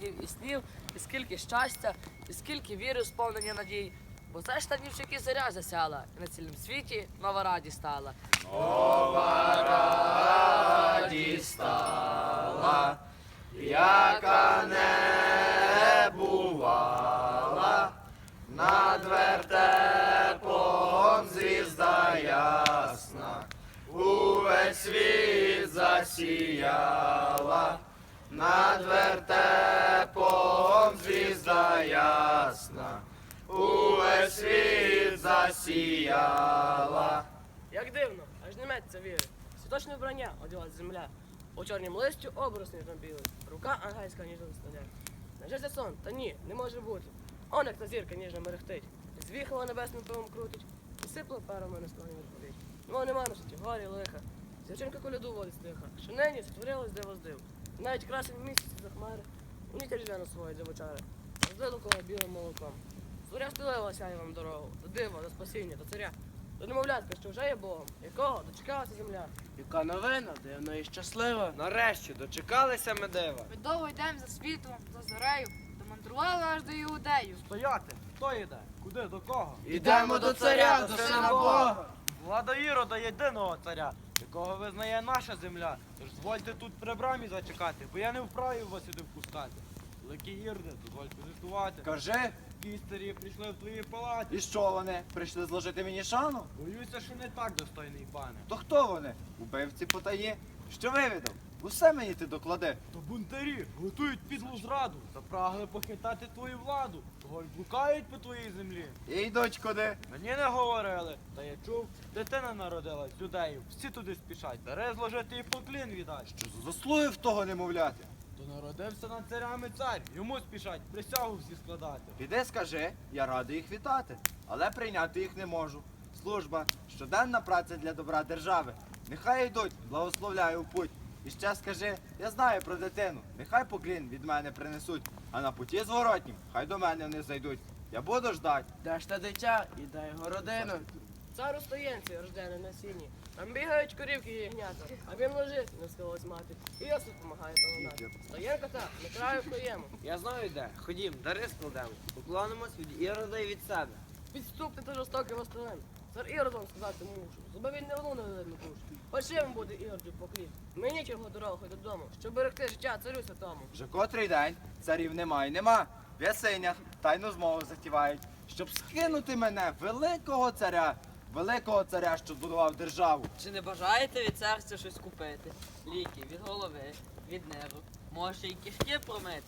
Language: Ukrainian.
спогадів і снів, і скільки щастя, і скільки віри, сповнення надій. Бо це штанівчики зоря засяла, і на цілім світі нова радість стала. яка не бувала, над вертепом звізда ясна, увесь світ засіяла, над вертепом засіяла. Як дивно, аж не меться віри. Святочне вбрання одягла земля. У чорнім листю образ ніжно білий, рука ангельська ніжно наставляє. Нажеться сон, та ні, не може бути. Он як та зірка ніжно мерехтить, звіхала небесним пивом крутить, і сипло парами на склоні відповідь. Ну нема на світі, горі лиха. Зірчинка коляду водить стиха, що нині створилось диво здив. Навіть красень місяць за хмари, у ніч різдвяну свої дивочари. Розлило коло білим молоком. Зоря стелила сяє вам дорогу, до дива, до спасіння, до царя. До немовлятка, що вже є Богом, якого дочекалася земля. Яка новина, дивна і щаслива. Нарешті дочекалися ми дива. Ми довго йдемо за світлом, за зорею, домандрували аж до Іудею. Стояти! Хто йде? Куди? До кого? Ідемо до царя, до сина Бога. Влада Ірода єдиного царя, якого визнає наша земля. Тож звольте тут при брамі зачекати, бо я не вправі вас сюди впускати. Великі Ірде, дозволь позитувати. Кажи, Кістері прийшли в твої палаті. і що вони? Прийшли зложити мені шану? Боюся, що не так, достойний пане. То хто вони? Убивці потаї? Що вивідав? Усе мені ти доклади. То бунтарі готують підлу зраду, запрагли похитати твою владу. Того й блукають по твоїй землі. І йдуть куди? Мені не говорили, та я чув, дитина народилась юдеїв. Всі туди спішать, даре зложити і поклін віддать. Що за заслуги в того немовляти? То народився над царями цар, йому спішать присягу всі складати. Піди скажи, я радий їх вітати, але прийняти їх не можу. Служба, щоденна праця для добра держави. Нехай йдуть, благословляю в путь. І ще скажи, я знаю про дитину, нехай поклін від мене принесуть, а на путі зворотнім, хай до мене не зайдуть. Я буду ждать. Де ж те дитя і де його родина? Цар у стоянці, рождений на сіні. Там бігають корівки і ягнята, а він лежить, не схилась мати. І Йосип допомагає доглядати. Стоянка та, на краю вкоємо. Я знаю де. Ходім, дари складемо. Поклонимось від Ірода і від себе. Підступний та жорстокий властелин. Цар Іродом сказати мушу. Зуби він не одну не видно душу. Фальшивим буде Іродів поклін. Мені чого дорогу додому, щоб берегти життя царю святому. Вже котрий день царів нема і нема. В ясинях тайну змову затівають, щоб скинути мене, великого царя, великого царя, що збудував державу. Чи не бажаєте від серця щось купити? Ліки від голови, від нерву. Може і кишки промити?